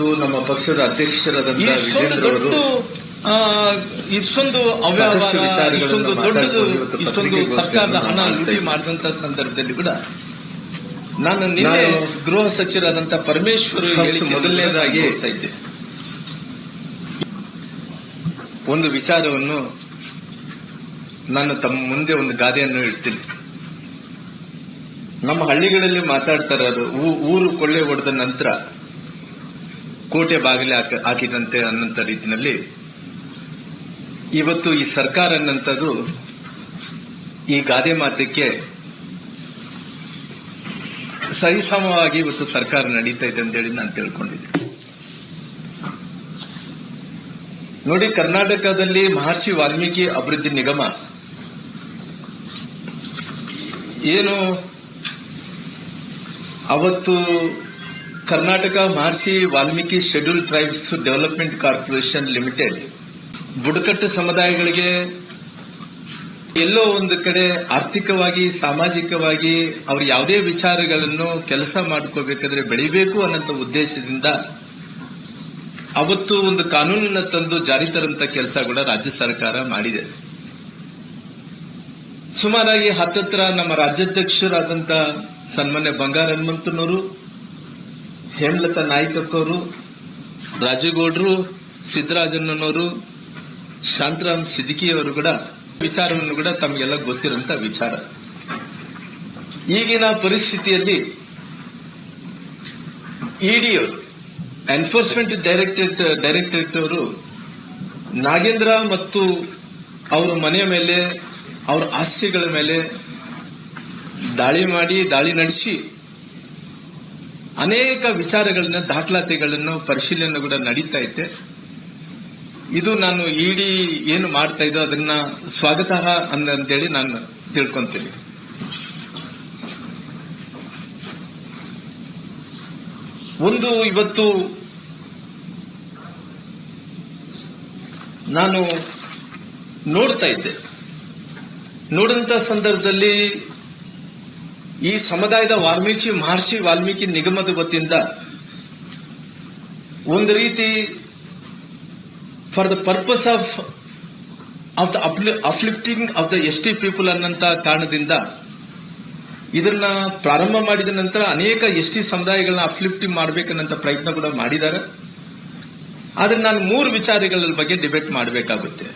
ಇವತ್ತು ನಮ್ಮ ಪಕ್ಷದ ಅಧ್ಯಕ್ಷರಾದಂತಹ ಇಷ್ಟೊಂದು ವಿಜೇಂದ್ರ ಅವರು ದೊಡ್ಡ ಇಷ್ಟೊಂದು ಅವ್ಯವಹಾರ ಇಷ್ಟೊಂದು ದೊಡ್ಡದು ಇಷ್ಟೊಂದು ಸರ್ಕಾರದ ಹಣ ಲೂಟಿ ಮಾಡಿದಂತ ಸಂದರ್ಭದಲ್ಲಿ ಕೂಡ ನಾನು ನಿನ್ನೆ ನಾನು ಗೃಹ ಸಚಿವರಾದಂತಹ ಪರಮೇಶ್ವರ್ ಮೊದಲನೇದಾಗಿ ಇದ್ದೆ. ಒಂದು ವಿಚಾರವನ್ನು ನಾನು ತಮ್ಮ ಮುಂದೆ ಒಂದು ಗಾದೆಯನ್ನು ಇಡ್ತೀನಿ ನಮ್ಮ ಹಳ್ಳಿಗಳಲ್ಲಿ ಮಾತಾಡ್ತಾರ ಊರು ಕೊಳ್ಳೆ ಹೊಡೆದ ನಂತರ ಕೋಟೆ ಬಾಗಿಲು ಹಾಕ, ಹಾಕಿದಂತೆ ಅನ್ನಂತ ರೀತಿಯಲ್ಲಿ ಇವತ್ತು ಈ ಸರ್ಕಾರ ಅನ್ನಂಥದ್ದು ಈ ಗಾದೆ ಮಾತಕ್ಕೆ ಸರಿಸಮವಾಗಿ ಇವತ್ತು ಸರ್ಕಾರ ನಡೀತಾ ಇದೆ ಅಂತೇಳಿ ನಾನು ತಿಳ್ಕೊಂಡಿದ್ದೆ ನೋಡಿ, ಕರ್ನಾಟಕದಲ್ಲಿ ಮಹರ್ಷಿ ವಾಲ್ಮೀಕಿ ಅಭಿವೃದ್ಧಿ ನಿಗಮ ಏನು ಅವತ್ತು Karnataka Maharshi Valmiki schedule tribes development corporation limited ಬುಡಕಟ್ಟು ಸಮುದಾಯಗಳಿಗೆ ಎಲ್ಲೋ ಒಂದು ಕಡೆ ಆರ್ಥಿಕವಾಗಿ, ಸಾಮಾಜಿಕವಾಗಿ ಅವರು ಯಾವುದೇ ವಿಚಾರಗಳನ್ನು ಕೆಲಸ ಮಾಡ್ಕೋಬೇಕಾದ್ರೆ ಬೆಳಿಬೇಕು ಅನ್ನೋ ಉದ್ದೇಶದಿಂದ ಅವತ್ತು ಒಂದು ಕಾನೂನನ್ನು ತಂದು ಜಾರಿ ತರಂತ ಕೆಲಸ ಕೂಡ ರಾಜ್ಯ ಸರ್ಕಾರ ಮಾಡಿದೆ. ಸುಮಾರಾಗಿ ಹತ್ತತ್ರ ನಮ್ಮ ರಾಜ್ಯಾಧ್ಯಕ್ಷರಾದಂಥ ಸನ್ಮಾನ್ಯ ಬಂಗಾರ ಹನುಮಂತನವರು ಹೇಮಲತಾ ನಾಯ್ಕಕ್ಕವರು ರಾಜಗೌಡರು, ಸಿದ್ದರಾಜಣ್ಣನವರು, ಶಾಂತರಾಮ್ ಸಿದ್ದಿಕಿ ಅವರು ಕೂಡ ವಿಚಾರವನ್ನು ಕೂಡ ತಮಗೆಲ್ಲ ಗೊತ್ತಿರುವಂತ ವಿಚಾರ. ಈಗಿನ ಪರಿಸ್ಥಿತಿಯಲ್ಲಿ ಇಡಿಯವರು ಎನ್ಫೋರ್ಸ್ಮೆಂಟ್ ಡೈರೆಕ್ಟರೇಟ್ ಡೈರೆಕ್ಟರೇಟ್ ಅವರು ನಾಗೇಂದ್ರ ಮತ್ತು ಅವರ ಮನೆಯ ಮೇಲೆ, ಅವರ ಆಸ್ತಿಗಳ ಮೇಲೆ ದಾಳಿ ಮಾಡಿ, ದಾಳಿ ನಡೆಸಿ ಅನೇಕ ವಿಚಾರಗಳನ್ನ, ದಾಖಲಾತಿಗಳನ್ನು ಪರಿಶೀಲನೆ ಕೂಡ ನಡೀತಾ ಐತೆ ಇದು ನಾನು ಇಡಿ ಏನು ಮಾಡ್ತಾ ಇದ್ದೋ ಅದನ್ನ ಸ್ವಾಗತಾರ್ಹ ಅಂತೇಳಿ ನಾನು ತಿಳ್ಕೊಂತೀನಿ. ಒಂದು ಇವತ್ತು ನಾನು ನೋಡ್ತಾ ಇದ್ದೆ. ನೋಡಂತ ಸಂದರ್ಭದಲ್ಲಿ ಈ ಸಮುದಾಯದ ವಾಲ್ಮೀಕಿ ಮಹರ್ಷಿ ವಾಲ್ಮೀಕಿ ನಿಗಮದ ವತಿಯಿಂದ ಒಂದು ರೀತಿ for the purpose of of the uplifting of the S T people ಅನ್ನಂತ ಕಾರಣದಿಂದ ಇದನ್ನ ಪ್ರಾರಂಭ ಮಾಡಿದ ನಂತರ ಅನೇಕ ಎಸ್ ಟಿ ಸಮುದಾಯಗಳನ್ನ ಅಫ್ಲಿಫ್ಟಿಂಗ್ ಮಾಡಬೇಕನ್ನಂತ ಪ್ರಯತ್ನ ಕೂಡ ಮಾಡಿದ್ದಾರೆ. ಆದರೆ ನಾನು ಮೂರು ವಿಚಾರಗಳ ಬಗ್ಗೆ ಡಿಬೇಟ್ ಮಾಡಬೇಕಾಗುತ್ತೆ.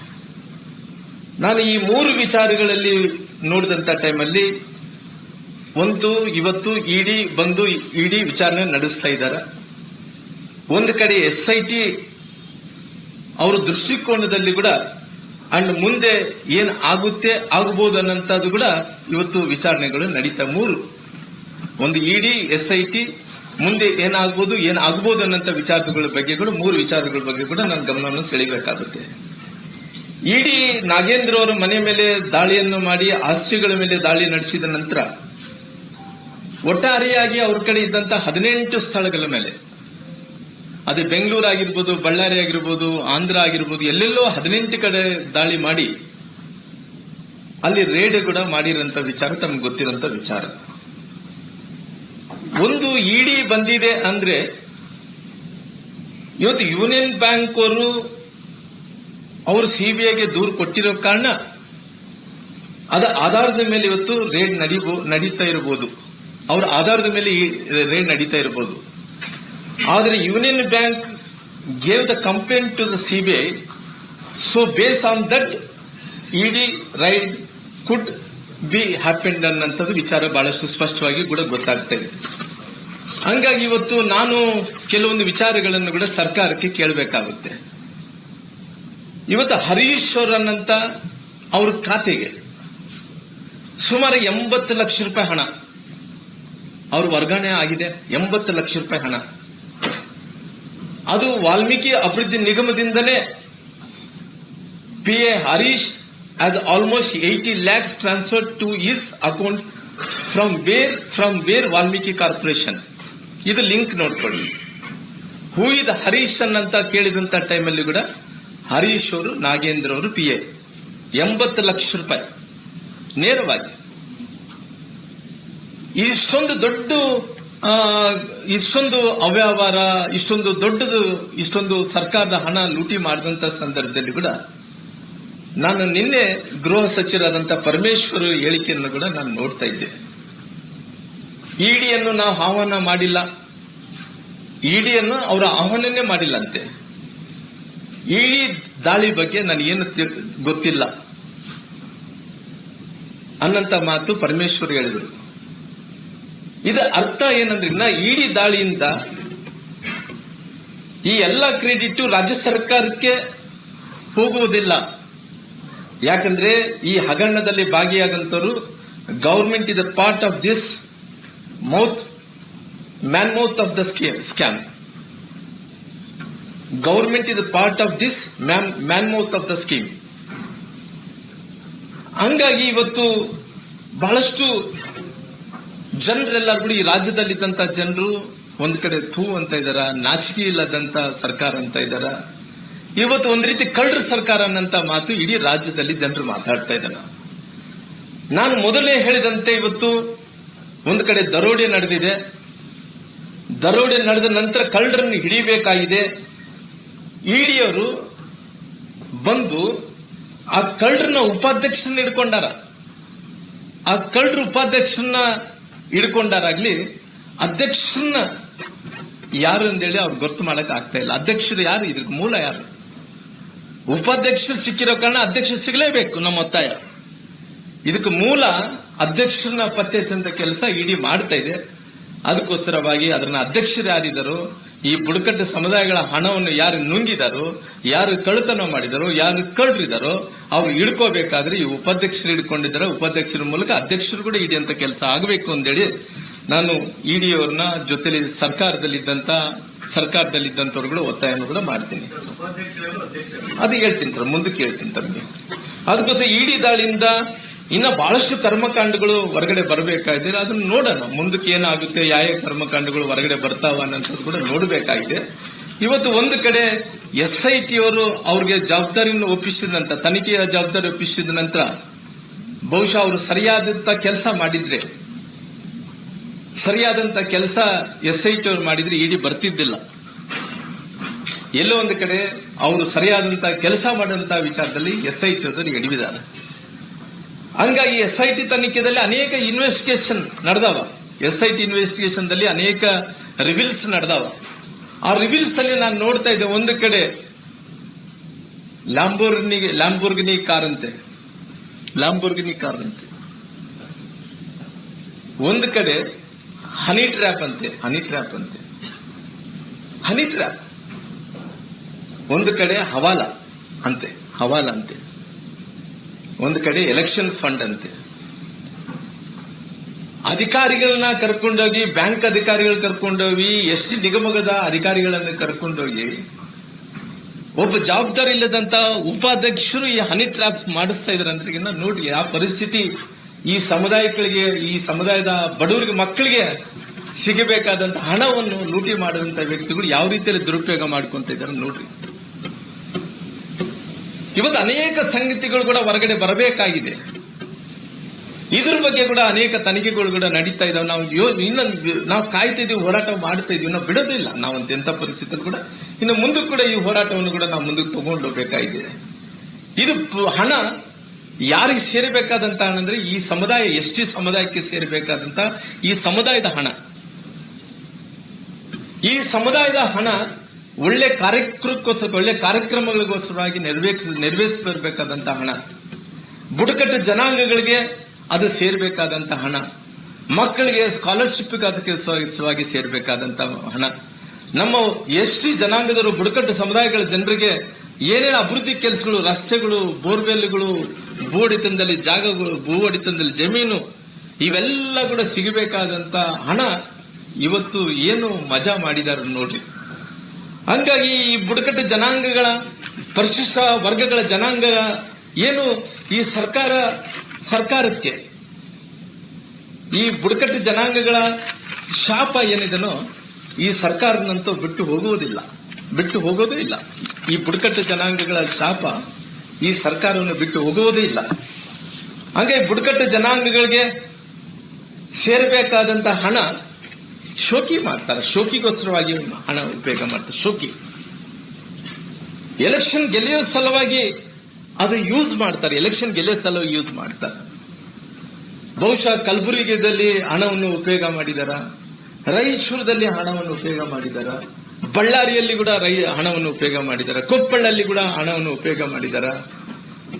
ನಾನು ಈ ಮೂರು ವಿಚಾರಗಳಲ್ಲಿ ನೋಡಿದಂತ ಟೈಮಲ್ಲಿ ಒಂದು ಇವತ್ತು ಇಡಿ ಬಂದು ಇಡಿ ವಿಚಾರಣೆ ನಡೆಸ್ತಾ ಇದ್ದಾರೆ. ಒಂದು ಕಡೆ ಎಸ್ ಐ ಟಿ ಅವರ ದೃಷ್ಟಿಕೋನದಲ್ಲಿ ಕೂಡ ಅಂಡ್ ಮುಂದೆ ಏನ್ ಆಗುತ್ತೆ ಆಗಬಹುದು ಅನ್ನಂತದ್ದು ಕೂಡ ಇವತ್ತು ವಿಚಾರಣೆಗಳು ನಡೀತಾ ಮೂರು. ಒಂದು ಇಡಿ, ಎಸ್ ಐ ಟಿ, ಮುಂದೆ ಏನಾಗ್ಬೋದು ಏನ್ ಆಗ್ಬೋದು ಅನ್ನಂತ ವಿಚಾರಗಳ ಬಗ್ಗೆ ಕೂಡ ಮೂರು ವಿಚಾರಗಳ ಬಗ್ಗೆ ಕೂಡ ನನ್ನ ಗಮನವನ್ನು ಸೆಳೆಯಬೇಕಾಗುತ್ತೆ. ಇಡಿ ನಾಗೇಂದ್ರ ಅವರ ಮನೆ ಮೇಲೆ ದಾಳಿಯನ್ನು ಮಾಡಿ, ಆಸ್ತಿಗಳ ಮೇಲೆ ದಾಳಿ ನಡೆಸಿದ ನಂತರ ಒಟ್ಟಾರೆಯಾಗಿ ಅವ್ರ ಕಡೆ ಇದ್ದಂತ ಹದಿನೆಂಟು ಸ್ಥಳಗಳ ಮೇಲೆ. ಅದೇ ಬೆಂಗಳೂರು ಆಗಿರ್ಬೋದು, ಬಳ್ಳಾರಿ ಆಗಿರ್ಬೋದು, ಆಂಧ್ರ ಆಗಿರ್ಬೋದು, ಎಲ್ಲೆಲ್ಲೋ ಹದಿನೆಂಟು ಕಡೆ ದಾಳಿ ಮಾಡಿ, ಅಲ್ಲಿ ರೇಡ್ ಕೂಡ ಮಾಡಿರೋಂಥ ವಿಚಾರ, ತಮ್ಗೆ ಗೊತ್ತಿರೋಂಥ ವಿಚಾರ. ಒಂದು ಇಡಿ ಬಂದಿದೆ ಅಂದ್ರೆ, ಇವತ್ತು ಯೂನಿಯನ್ ಬ್ಯಾಂಕ್ ಅವರು ಅವರು ಸಿಬಿಐಗೆ ದೂರು ಕೊಟ್ಟಿರೋ ಕಾರಣ, ಅದ ಆಧಾರದ ಮೇಲೆ ಇವತ್ತು ರೇಡ್ ನಡಿಬೋ ನಡೀತಾ ಇರಬಹುದು ಅವ್ರ ಆಧಾರದ ಮೇಲೆ ಈ ರೇಡ್ ನಡೀತಾ ಇರಬಹುದು ಆದರೆ Union Bank gave the complaint to the CBI so base on that ED raid could be happened ಅನ್ನಂಥದ್ದು ವಿಚಾರ ಬಹಳಷ್ಟು ಸ್ಪಷ್ಟವಾಗಿ ಕೂಡ ಗೊತ್ತಾಗ್ತಾ ಇದೆ. ಹಂಗಾಗಿ ಇವತ್ತು ನಾನು ಕೆಲವೊಂದು ವಿಚಾರಗಳನ್ನು ಕೂಡ ಸರ್ಕಾರಕ್ಕೆ ಕೇಳಬೇಕಾಗುತ್ತೆ. ಇವತ್ತು ಹರೀಶ್ ಅನ್ನಂತ ಅವ್ರ ಖಾತೆಗೆ ಸುಮಾರು ಎಂಬತ್ತು ಲಕ್ಷ ರೂಪಾಯಿ ಹಣ ಅವ್ರ ವರ್ಗಾವಣೆ ಆಗಿದೆ. ಎಂಬತ್ತು ಲಕ್ಷ ರೂಪಾಯಿ ಹಣ. ಅದು ವಾಲ್ಮೀಕಿ ಅಭಿವೃದ್ಧಿ ನಿಗಮದಿಂದಲೇ P A Harish as almost eighty lakhs transfer to his account from where from where Valmiki corporation ಇದು ಲಿಂಕ್ ನೋಡ್ಕೊಳ್ಳಿ. ಹೂ ಇದ್ ಹರೀಶ್ ಅಂತ ಕೇಳಿದಂತ ಟೈಮಲ್ಲಿ ಕೂಡ ಹರೀಶ್ ಅವರು, ನಾಗೇಂದ್ರ ಅವರು ಪಿ ಎ ಎಂಬತ್ತು ಲಕ್ಷ ರೂಪಾಯಿ. ನೇರವಾಗಿ. ಇಷ್ಟೊಂದು ದೊಡ್ಡ ಇಷ್ಟೊಂದು ಅವ್ಯವಹಾರ, ಇಷ್ಟೊಂದು ದೊಡ್ಡದು, ಇಷ್ಟೊಂದು ಸರ್ಕಾರದ ಹಣ ಲೂಟಿ ಮಾಡಿದಂತ ಸಂದರ್ಭದಲ್ಲಿ ಕೂಡ ನಾನು ನಿನ್ನೆ ಗೃಹ ಸಚಿವರಾದಂತ ಪರಮೇಶ್ವರ ಹೇಳಿಕೆಯನ್ನು ಕೂಡ ನಾನು ನೋಡ್ತಾ ಇದ್ದೆ. ಇಡಿಯನ್ನು ನಾವು ಆಹ್ವಾನ ಮಾಡಿಲ್ಲ. ಇಡಿಯನ್ನು ಅವರ ಆಹ್ವಾನನೇ ಮಾಡಿಲ್ಲ ಅಂತೆ ಇಡಿ ದಾಳಿ ಬಗ್ಗೆ ನನಗೇನು ಏನು ಗೊತ್ತಿಲ್ಲ. ಅನ್ನಂತ ಮಾತು ಪರಮೇಶ್ವರ್ ಹೇಳಿದರು. ಇದರ ಅರ್ಥ ಏನಂದ್ರೆ ಇನ್ನ ಇಡಿ ದಾಳಿಯಿಂದ ಈ ಎಲ್ಲ ಕ್ರೆಡಿಟ್ ರಾಜ್ಯ ಸರ್ಕಾರಕ್ಕೆ ಹೋಗುವುದಿಲ್ಲ. ಯಾಕಂದ್ರೆ ಈ ಹಗರಣದಲ್ಲಿ ಭಾಗಿಯಾಗಂತವರು government is a part of this mouth mammoth of the scam government is part of this mammoth of the scheme ಹಂಗಾಗಿ ಇವತ್ತು ಬಹಳಷ್ಟು ಜನರೆಲ್ಲರೂ ಈ ರಾಜ್ಯದಲ್ಲಿದ್ದಂತ ಜನರು ಒಂದ್ ಕಡೆ ಥೂ ಅಂತ ಇದಾರ, ನಾಚಿಕೆ ಇಲ್ಲದಂತ ಸರ್ಕಾರ ಅಂತ ಇದಾರ. ಇವತ್ತು ಒಂದ್ ರೀತಿ ಕಳ್ಳರ ಸರ್ಕಾರ ಅನ್ನಂತ ಮಾತು ಇಡೀ ರಾಜ್ಯದಲ್ಲಿ ಜನರು ಮಾತಾಡ್ತಾ ಇದ್ದಾರೆ ನಾನು ಮೊದಲೇ ಹೇಳಿದಂತೆ ಇವತ್ತು ಒಂದು ಕಡೆ ದರೋಡೆ ನಡೆದಿದೆ. ದರೋಡೆ ನಡೆದ ನಂತರ ಕಳ್ಳರನ್ನು ಹಿಡಿಬೇಕಾಗಿದೆ ಇಡಿಯವರು ಬಂದು ಆ ಕಳ್ಳರನ್ನ ಉಪಾಧ್ಯಕ್ಷರನ್ನ ಹಿಡ್ಕೊಂಡಾರ. ಆ ಕಳ್ಳರು ಉಪಾಧ್ಯಕ್ಷರನ್ನ ಹಿಡ್ಕೊಂಡಾರಾಗ್ಲಿ ಅಧ್ಯಕ್ಷರನ್ನ ಯಾರು ಅಂತೇಳಿ ಅವ್ರು ಗೊತ್ತು ಮಾಡಕ್ ಆಗ್ತಾ ಇಲ್ಲ. ಅಧ್ಯಕ್ಷರು ಯಾರು? ಇದ್ರ ಮೂಲ ಯಾರು? ಉಪಾಧ್ಯಕ್ಷರು ಸಿಕ್ಕಿರೋ ಕಾರಣ ಅಧ್ಯಕ್ಷರು ಸಿಗಲೇಬೇಕು ನಮ್ಮ ಒತ್ತಾಯ. ಇದಕ್ಕೆ ಮೂಲ ಅಧ್ಯಕ್ಷರನ್ನ ಪತ್ತೆ ಚಂದ ಕೆಲಸ ಇಡೀ ಮಾಡ್ತಾ ಇದೆ. ಅದಕ್ಕೋಸ್ಕರವಾಗಿ ಅದನ್ನ ಅಧ್ಯಕ್ಷರು ಯಾರಿದ್ದಾರೋ? ಈ ಬುಡಕಟ್ಟು ಸಮುದಾಯಗಳ ಹಣವನ್ನು ಯಾರು ನುಂಗಿದಾರೋ, ಯಾರು ಕಳ್ಳತನ ಮಾಡಿದಾರೋ, ಯಾರು ಕಳ್ಳರಿದಾರೋ ಅವ್ರು ಹಿಡ್ಕೋಬೇಕಾದ್ರೆ ಈ ಉಪಾಧ್ಯಕ್ಷರು ಹಿಡ್ಕೊಂಡಿದ್ದಾರೆ. ಉಪಾಧ್ಯಕ್ಷರ ಮೂಲಕ ಅಧ್ಯಕ್ಷರು ಕೂಡ ಇಡಿ ಅಂತ ಕೆಲಸ ಆಗಬೇಕು ಅಂತೇಳಿ ನಾನು ಇಡಿ ಅವ್ರನ್ನ ಜೊತೆಲಿ ಸರ್ಕಾರದಲ್ಲಿದ್ದಂತ, ಸರ್ಕಾರದಲ್ಲಿದ್ದಂಥವ್ರುಗಳು ಒತ್ತಾಯವನ್ನು ಕೂಡ ಮಾಡ್ತೀನಿ. ಅದು ಹೇಳ್ತೀನಿ ಸರ್, ಮುಂದಕ್ಕೆ ಹೇಳ್ತೀನಿ ತಮಗೆ. ಅದಕ್ಕೋಸ್ಕರ ಇಡಿ ದಾಳಿಯಿಂದ ಇನ್ನ ಬಹಳಷ್ಟು ಕರ್ಮಕಾಂಡಗಳು ಹೊರಗಡೆ ಬರಬೇಕಾಗಿದೆ. ಅದನ್ನ ನೋಡೋಣ, ಮುಂದಕ್ಕೆ ಏನಾಗುತ್ತೆ ಯಾವ ಯಾವ ಕರ್ಮಕಾಂಡಗಳು ಹೊರಗಡೆ ಬರ್ತಾವ ಅನ್ನೋದು ಕೂಡ ನೋಡಬೇಕಾಗಿದೆ. ಇವತ್ತು ಒಂದು ಕಡೆ ಎಸ್ ಐ ಟಿ ಅವರು ಅವ್ರಿಗೆ ಜವಾಬ್ದಾರಿಯನ್ನು ಒಪ್ಪಿಸಿದ ನಂತರ, ತನಿಖೆಯ ಜವಾಬ್ದಾರಿ ಒಪ್ಪಿಸಿದ ನಂತರ, ಬಹುಶಃ ಅವರು ಸರಿಯಾದಂತ ಕೆಲಸ ಮಾಡಿದ್ರೆ, ಸರಿಯಾದಂತ ಕೆಲಸ ಎಸ್ ಐ ಟಿ ಅವರು ಮಾಡಿದ್ರೆ ಇಡಿ ಬರ್ತಿದ್ದಿಲ್ಲ. ಎಲ್ಲೋ ಒಂದು ಕಡೆ ಅವರು ಸರಿಯಾದಂತ ಕೆಲಸ ಮಾಡಂತ ವಿಚಾರದಲ್ಲಿ ಎಸ್ ಐ ಟಿ ಅವರು ಎಡವಿದ್ದಾರೆ. ಹಂಗಾಗಿ ಎಸ್ ಐ ಟಿ ತನಿಖೆದಲ್ಲಿ ಅನೇಕ ಇನ್ವೆಸ್ಟಿಗೇಷನ್ ನಡೆದವ. ಎಸ್ ಐ ಟಿ ಇನ್ವೆಸ್ಟಿಗೇಷನ್ ದಲ್ಲಿ ಅನೇಕ ರಿವಿಲ್ಸ್ ನಡೆದವ. ಆ ರಿವ್ಯೂಸ್ ಅಲ್ಲಿ ನಾನು ನೋಡ್ತಾ ಇದ್ದೆ ಒಂದು ಕಡೆ ಲ್ಯಾಂಬೋರ್ನಿಗೆ ಲ್ಯಾಂಬೋರ್ಗಿನಿ ಕಾರ್ ಅಂತೆ ಲ್ಯಾಂಬೋರ್ಗಿನಿ ಕಾರ್ ಅಂತೆ ಒಂದು ಕಡೆ ಹನಿ ಟ್ರ್ಯಾಪ್ ಅಂತೆ ಹನಿ ಟ್ರ್ಯಾಪ್ ಅಂತೆ. ಹನಿ ಟ್ರ್ಯಾಪ್ ಒಂದು ಕಡೆ ಹವಾಲ ಅಂತೆ ಹವಾಲ ಅಂತೆ. ಒಂದು ಕಡೆ ಎಲೆಕ್ಷನ್ ಫಂಡ್ ಅಂತೆ. ಅಧಿಕಾರಿಗಳನ್ನ ಕರ್ಕೊಂಡೋಗಿ, ಬ್ಯಾಂಕ್ ಅಧಿಕಾರಿಗಳು ಕರ್ಕೊಂಡೋಗಿ, ಎಸ್ ಟಿ ನಿಗಮದ ಅಧಿಕಾರಿಗಳನ್ನು ಕರ್ಕೊಂಡೋಗಿ, ಒಬ್ಬ ಜವಾಬ್ದಾರಿ ಇಲ್ಲದಂತ ಉಪಾಧ್ಯಕ್ಷರು ಈ ಹನಿ ಟ್ರಾಪ್ಸ್ ಮಾಡಿಸ್ತಾ ಇದಾರೆ ಅಂತ ನೋಡಿ ಆ ಪರಿಸ್ಥಿತಿ ಈ ಸಮುದಾಯಗಳಿಗೆ, ಈ ಸಮುದಾಯದ ಬಡವರಿಗೆ, ಮಕ್ಕಳಿಗೆ ಸಿಗಬೇಕಾದಂತ ಹಣವನ್ನು ಲೂಟಿ ಮಾಡುವಂತ ವ್ಯಕ್ತಿಗಳು ಯಾವ ರೀತಿಯಲ್ಲಿ ದುರುಪಯೋಗ ಮಾಡ್ಕೊಂತ ಇದ್ದಾರೆ ನೋಡ್ರಿ. ಇವತ್ತು ಅನೇಕ ಸಂಗತಿಗಳು ಕೂಡ ಹೊರಗಡೆ ಬರಬೇಕಾಗಿದೆ. ಇದ್ರ ಬಗ್ಗೆ ಕೂಡ ಅನೇಕ ತನಿಖೆಗಳು ಕೂಡ ನಡೀತಾ ಇದಾವೆ. ನಾವು ಯೋ- ಇನ್ನು ನಾವು ಕಾಯ್ತಾ ಇದೀವಿ, ಹೋರಾಟ ಮಾಡ್ತಾ ಇದೀವಿ. ನಾವು ಬಿಡೋದಿಲ್ಲ. ನಾವು ಎಂತ ಪರಿಸ್ಥಿತಿಯಲ್ಲಿ ಕೂಡ ಇನ್ನು ಮುಂದಕ್ಕೆ ಕೂಡ ಈ ಹೋರಾಟವನ್ನು ಕೂಡ ನಾವು ಮುಂದಕ್ಕೆ ತಗೊಂಡು ಹೋಗ್ಬೇಕಾಗಿದೆ. ಇದು ಹಣ ಯಾರಿಗೆ ಸೇರಬೇಕಾದಂತ ಹಣ ಅಂದ್ರೆ ಈ ಸಮುದಾಯ, ಎಸ್ ಟಿ ಸಮುದಾಯಕ್ಕೆ ಸೇರಬೇಕಾದಂತ ಈ ಸಮುದಾಯದ ಹಣ. ಈ ಸಮುದಾಯದ ಹಣ ಒಳ್ಳೆ ಕಾರ್ಯಕ್ರಮಕ್ಕೋಸ್ಕರ, ಒಳ್ಳೆ ಕಾರ್ಯಕ್ರಮಗಳಿಗೋಸ್ಕರವಾಗಿ ನೆರವೇರಿಸ ನೆರವೇರಿಸಬೇಕಾದಂತ ಹಣ. ಬುಡಕಟ್ಟು ಜನಾಂಗಗಳಿಗೆ ಅದು ಸೇರಬೇಕಾದಂಥ ಹಣ. ಮಕ್ಕಳಿಗೆ ಸ್ಕಾಲರ್ಶಿಪ್ ಅದಕ್ಕೆ ಸವಾಗಿ ಸೇರಬೇಕಾದಂಥ ಹಣ. ನಮ್ಮ ಎಸ್ ಸಿ ಜನಾಂಗದವರು, ಬುಡಕಟ್ಟು ಸಮುದಾಯಗಳ ಜನರಿಗೆ ಏನೇನು ಅಭಿವೃದ್ಧಿ ಕೆಲಸಗಳು, ರಸ್ತೆಗಳು, ಬೋರ್ವೆಲ್ಗಳು ಭೂ ಒಡಿತನದಲ್ಲಿ ಜಾಗಗಳು ಭೂ ಒಡೆತನದಲ್ಲಿ ಜಮೀನು, ಇವೆಲ್ಲ ಕೂಡ ಸಿಗಬೇಕಾದಂತ ಹಣ ಇವತ್ತು ಏನು ಮಜಾ ಮಾಡಿದಾರೆ ನೋಡ್ರಿ. ಹಂಗಾಗಿ ಈ ಬುಡಕಟ್ಟು ಜನಾಂಗಗಳ ಪರಿಶಿಷ್ಟ ವರ್ಗಗಳ ಜನಾಂಗ ಏನು ಈ ಸರ್ಕಾರ ಸರ್ಕಾರಕ್ಕೆ ಈ ಬುಡಕಟ್ಟು ಜನಾಂಗಗಳ ಶಾಪ ಏನಿದೆನೋ ಈ ಸರ್ಕಾರನಂತೂ ಬಿಟ್ಟು ಹೋಗುವುದಿಲ್ಲ. ಬಿಟ್ಟು ಹೋಗೋದೇ ಇಲ್ಲ. ಈ ಬುಡಕಟ್ಟು ಜನಾಂಗಗಳ ಶಾಪ ಈ ಸರ್ಕಾರವನ್ನು ಬಿಟ್ಟು ಹೋಗುವುದೇ ಇಲ್ಲ. ಹಾಗೆ ಬುಡಕಟ್ಟು ಜನಾಂಗಗಳಿಗೆ ಸೇರಬೇಕಾದಂತ ಹಣ ಶೋಕಿ ಮಾಡ್ತಾರೆ. ಶೋಕಿಗೋಸ್ಕರವಾಗಿ ಹಣ ಉಪಯೋಗ ಮಾಡ್ತಾರೆ. ಶೋಕಿ. ಎಲೆಕ್ಷನ್ ಗೆಲ್ಲುವ ಸಲುವಾಗಿ ಅದು ಯೂಸ್ ಮಾಡ್ತಾರೆ. ಎಲೆಕ್ಷನ್ ಗೆಲ್ಲೋ ಸಲ ಯೂಸ್ ಮಾಡ್ತಾರೆ. ಬಹುಶಃ ಕಲಬುರಗಿದಲ್ಲಿ ಹಣವನ್ನು ಉಪಯೋಗ ಮಾಡಿದಾರ? ರಾಯಚೂರದಲ್ಲಿ ಹಣವನ್ನು ಉಪಯೋಗ ಮಾಡಿದಾರ? ಬಳ್ಳಾರಿಯಲ್ಲಿ ಕೂಡ ರೈ ಹಣವನ್ನು ಉಪಯೋಗ ಮಾಡಿದಾರ? ಕೊಪ್ಪಳಲ್ಲಿ ಕೂಡ ಹಣವನ್ನು ಉಪಯೋಗ ಮಾಡಿದಾರ?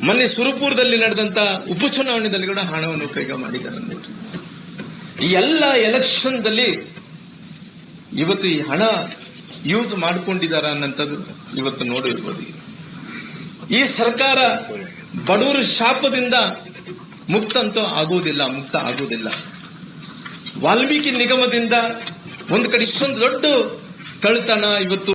ಮೊನ್ನೆ ಸುರಪುರದಲ್ಲಿ ನಡೆದಂತ ಉಪಚುನಾವಣೆಯಲ್ಲಿ ಕೂಡ ಹಣವನ್ನು ಉಪಯೋಗ ಮಾಡಿದ್ದಾರೆ. ಈ ಎಲ್ಲ ಎಲೆಕ್ಷನ್ದಲ್ಲಿ ಇವತ್ತು ಈ ಹಣ ಯೂಸ್ ಮಾಡ್ಕೊಂಡಿದಾರ ಅನ್ನಂತದ್ದು ಇವತ್ತು ನೋಡಿರ್ಬೋದು ಈ ಸರ್ಕಾರ ಬಡವರ ಶಾಪದಿಂದ ಮುಕ್ತ ಅಂತೂ ಆಗುವುದಿಲ್ಲ, ಮುಕ್ತ ಆಗುವುದಿಲ್ಲ. ವಾಲ್ಮೀಕಿ ನಿಗಮದಿಂದ ಒಂದು ಕಡೆ ಇಷ್ಟೊಂದು ದೊಡ್ಡ ಕಳ್ತನ ಇವತ್ತು